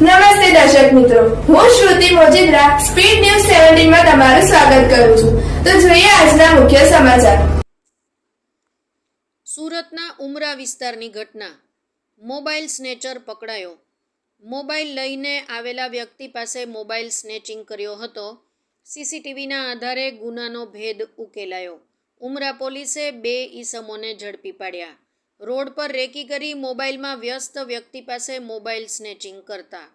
નમસ્તે દર્શક મિત્રો. હું શ્રુતિ મોજીદ્રા, સ્પીડ ન્યૂઝ સેવન્ટીનમાં તમારું સ્વાગત કરું છું. તો જોઈએ આજના મુખ્ય સમાચાર. સુરતના ઉમરા વિસ્તારની ઘટના. મોબાઈલ સ્નેચર પકડાયો. મોબાઈલ લઈને આવેલા વ્યક્તિ પાસે મોબાઈલ સ્નેચિંગ કર્યો હતો. સીસીટીવીના આધારે ગુનાનો ભેદ ઉકેલાયો. ઉમરા પોલીસે બે ઈસમોને ઝડપી પાડ્યા. રોડ પર રેકી કરી મોબાઈલમાં વ્યસ્ત વ્યક્તિ પાસે મોબાઈલ સ્નેચિંગ કરતા.